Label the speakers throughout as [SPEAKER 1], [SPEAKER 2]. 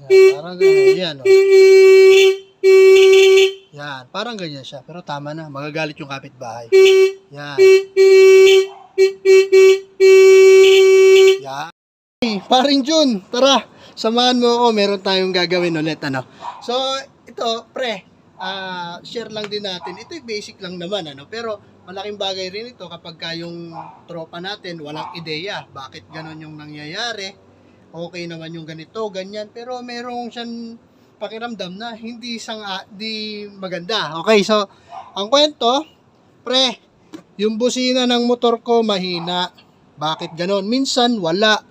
[SPEAKER 1] Yan, parang ganyan. Yan. Yan, parang ganyan siya. Pero tama na, magagalit yung kapitbahay. Yan. Yan. Hey, paring Jun, tara, samahan mo ako, meron tayong gagawin ulit, ano. So, ito, pre, ah, share lang din natin. Ito basic lang naman, ano. Pero, malaking bagay rin ito kapag ka yung tropa natin, walang ideya. Bakit ganon yung nangyayari? Okay naman yung ganito, ganyan. Pero, merong siyang pakiramdam na hindi sang di maganda. Okay, so, ang kwento, pre, yung busina ng motor ko mahina. Bakit ganon? Minsan, wala.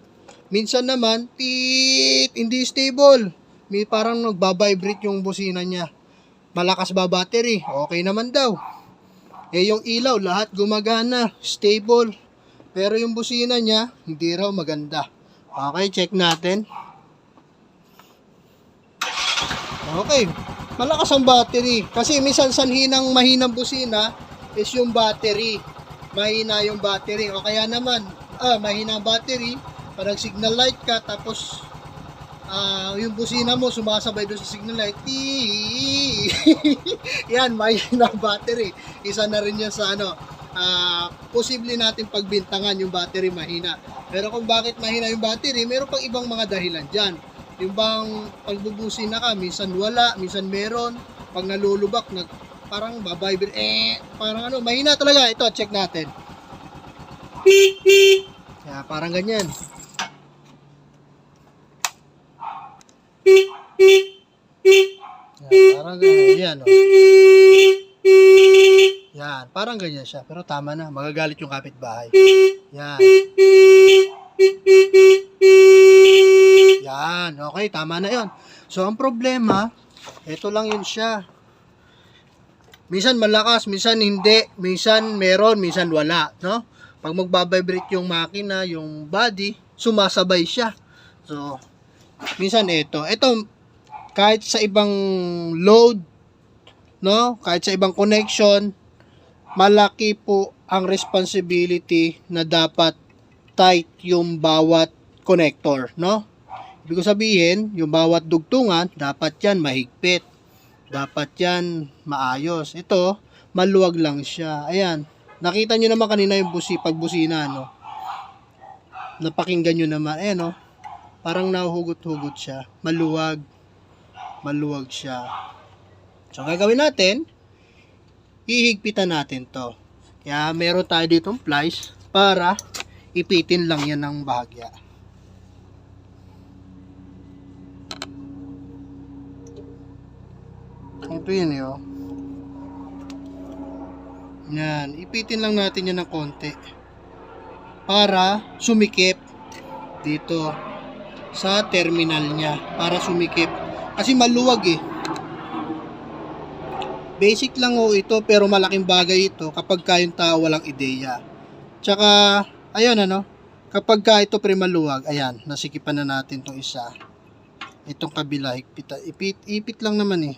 [SPEAKER 1] Minsan naman, tit, hindi stable. May parang nagbabibrate yung busina niya. Malakas ba battery? Okay naman daw. Eh yung ilaw, lahat gumagana, stable. Pero yung busina niya, hindi raw maganda. Okay, check natin. Okay, malakas ang battery. Kasi minsan sanhi ng mahinang busina is yung battery. Mahina yung battery. O kaya naman, ah, mahina ang battery, pag signal light ka, tapos ah yung busina mo sumasabay doon sa signal light. Yan, mahina ang battery. Isa na rin yan sa ano, ah posible natin pagbintangan yung battery mahina. Pero kung bakit mahina yung battery, meron pang ibang mga dahilan dyan. Yung bang pagbubusin na ka, minsan wala, minsan meron. Pag nalulubak, nag, parang babibrate, eh, parang ano, mahina talaga. Ito, check natin. Kaya parang ganyan. Yan, parang ganyan. Yan, oh. Yan, parang ganyan siya. Pero tama na, magagalit yung kapitbahay. Yan. Yan, okay, tama na yon. So, ang problema, ito lang yun siya. Minsan malakas, minsan hindi, minsan meron, minsan wala, no? Pag magbabibrate yung makina, yung body, sumasabay siya. So, minsan ito. Ito, kahit sa ibang load, no? Kahit sa ibang connection, malaki po ang responsibility na dapat tight yung bawat connector, no? Ibig sabihin, yung bawat dugtungan, dapat yan mahigpit. Dapat yan maayos. Ito, maluwag lang siya. Ayan. Nakita nyo naman kanina yung busi, pagbusina, no? Napakinggan nyo naman. Ayan, no? Parang nahuhugot-hugot siya. Maluwag. Maluwag siya. So, gagawin natin, hihigpitan natin to. Kaya meron tayo ditong plies para ipitin lang yan ng bahagya. Ito yun oh. Yan, ipitin lang natin yan ng konti. Para sumikip dito sa terminal niya. Para sumikip. Kasi maluwag eh. Basic lang ho ito pero malaking bagay ito kapag kayong tao walang ideya. Tsaka, ayun ano, kapag ka ito pre maluwag, ayan, nasikipan na natin tong isa. Itong kabila, ipit, ipit, ipit lang naman eh.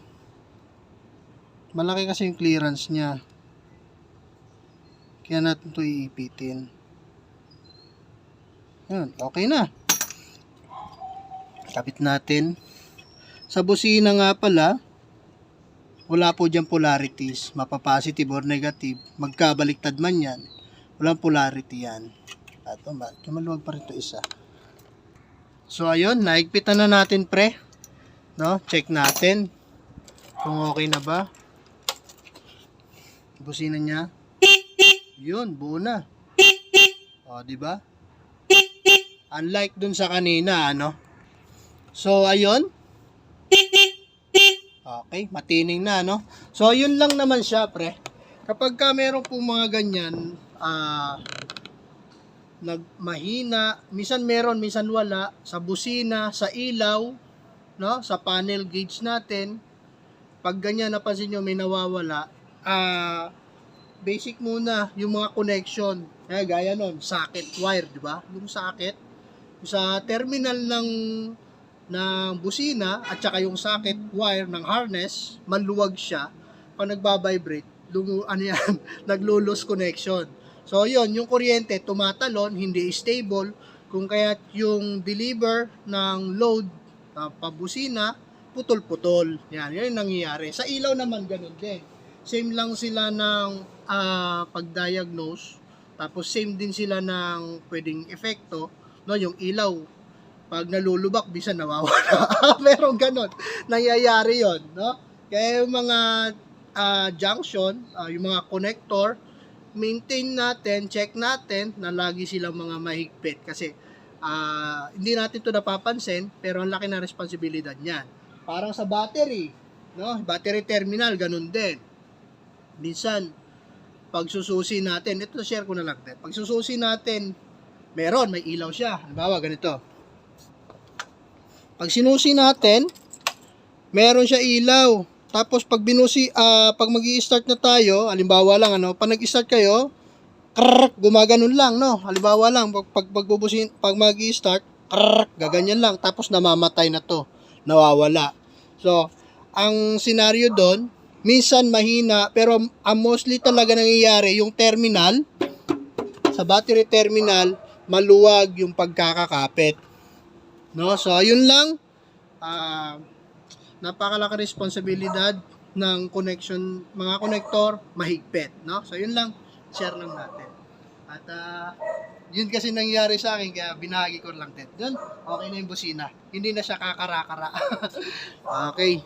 [SPEAKER 1] Malaki kasi yung clearance niya. Kaya natin to iipitin. Yun, okay na. Kapit natin. Sa busina nga pala, wala po dyan polarities. Mapapositive or negative. Magkabaliktad man yan. Walang polarity yan. At maluwag pa rin ito isa. So ayun, naigpitan na natin pre. No? Check natin kung okay na ba. Busina niya. Yun, buo na. O, di ba? Unlike dun sa kanina, ano? So, ayun. Okay, matining na, no? So, yun lang naman siya, pre. Kapag ka meron po mga ganyan, ah, nagmahina, minsan meron, minsan wala, sa busina, sa ilaw, no? Sa panel gauge natin, pag ganyan napansin nyo may nawawala, ah, basic muna, yung mga connection. Eh, gaya nun, socket wire, di ba? Yung socket, sa terminal ng ng busina at saka yung socket wire ng harness, maluwag siya. Pag nagbabibrate, lumu, ano yan, naglulos connection. So, yun, yung kuryente tumatalon, hindi stable, kung kaya yung deliver ng load uh, pabusina, putol-putol. Yan, yun yung nangyayari. Sa ilaw naman, ganun din. Same lang sila ng ah, pag-diagnose. Tapos same din sila ng pwedeng epekto. No, yung ilaw, pag nalulubak, bisa nawawala. Meron ganun. Nangyayari yon no? Kaya yung mga ah, junction, ah, yung mga connector, maintain natin, check natin na lagi silang mga mahigpit kasi ah, hindi natin to napapansin pero ang laki na responsibilidad niyan. Parang sa battery, no? Battery terminal ganun din. Minsan pag sususi natin, ito share ko na lang din. Pag sususi natin, meron, may ilaw siya. Halimbawa, ganito. Pag sinusi natin, meron siya ilaw. Tapos pag binusi, ah pag magi start na tayo, halimbawa lang ano, pag nag-start kayo, krrrk, gumaganon lang, no? Halimbawa lang, pag, pag, pagbubusin, pag magi start krrrk, gaganyan lang. Tapos namamatay na to, nawawala. So, ang senaryo doon, minsan mahina, pero ang mostly talaga nangyayari, yung terminal, sa battery terminal, maluwag yung pagkakakapit. No? So, yun lang. Ah, napakalaki responsibilidad ng connection, mga connector, mahigpit, no? So, yun lang, share lang natin. At, ah, yun kasi nangyari sa akin, kaya binahagi ko lang din. Yun, okay na yung busina. Hindi na siya kakara-kara. okay.